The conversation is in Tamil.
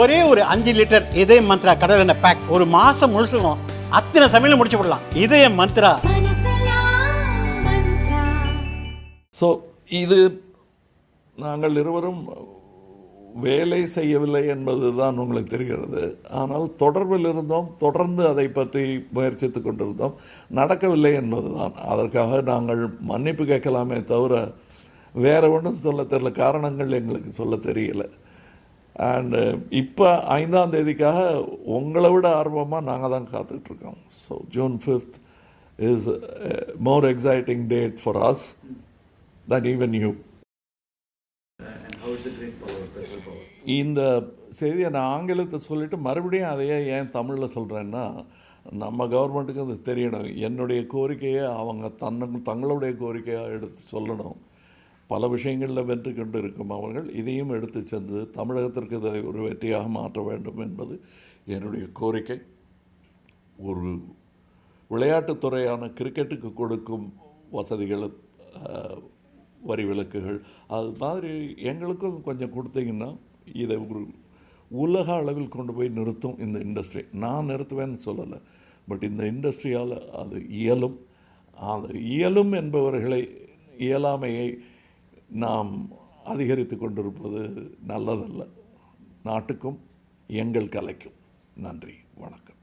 ஒரே ஒரு அஞ்சு லிட்டர் இதய மந்த்ரா கடல் எண்ணெய் பேக் ஒரு மாசம் முழுசுக்கும் அத்தனை சமையலும் முடிச்சு விடலாம். இதய மந்த்ரா. ஸோ இது நாங்கள் இருவரும் வேலை செய்யவில்லை என்பது தான் உங்களுக்கு தெரிகிறது. ஆனால் தொடர்பில் இருந்தோம் தொடர்ந்து அதை பற்றி முயற்சித்து கொண்டிருந்தோம். நடக்கவில்லை என்பது தான் அதற்காக நாங்கள் மன்னிப்பு கேட்கலாமே தவிர வேறு ஒன்றும் சொல்ல தெரியல. காரணங்கள் எங்களுக்கு சொல்ல தெரியல. அண்டு uh, இப்போ ஐந்தாம் தேதிக்காக உங்களை விட ஆர்வமாக நாங்கள் தான் காத்துட்ருக்கோம். So June fifth is more exciting date for us than even you இந்த செய்தியை நான் ஆங்கிலத்தை சொல்லிவிட்டு மறுபடியும் அதையே ஏன் தமிழில் சொல்கிறேன்னா நம்ம கவர்மெண்ட்டுக்கு அது தெரியணும். என்னுடைய கோரிக்கையை அவங்க தன்னு தங்களுடைய கோரிக்கையாக எடுத்து சொல்லணும். பல விஷயங்களில் வென்று கொண்டு இருக்கும் அவர்கள். இதையும் எடுத்து சென்று தமிழகத்திற்கு இதை ஒரு வெற்றியாக மாற்ற வேண்டும் என்பது என்னுடைய கோரிக்கை. ஒரு விளையாட்டுத்துறையான கிரிக்கெட்டுக்கு கொடுக்கும் வசதிகள் வரி விலக்குகள் அது மாதிரி எங்களுக்கும் கொஞ்சம் கொடுத்தீங்கன்னா இதை ஒரு உலக அளவில் கொண்டு போய் நிறுத்தும் இந்த இண்டஸ்ட்ரி. நான் நிறுத்துவேன்னு சொல்லலை. பட் இந்த இண்டஸ்ட்ரியால் அது இயலும். அது இயலும் என்பவர்களை இயலாமையை நாம் அதிகரித்து கொண்டிருப்பது நல்லதல்ல. நாட்டுக்கும் எங்கள் கலைக்கும். நன்றி. வணக்கம்.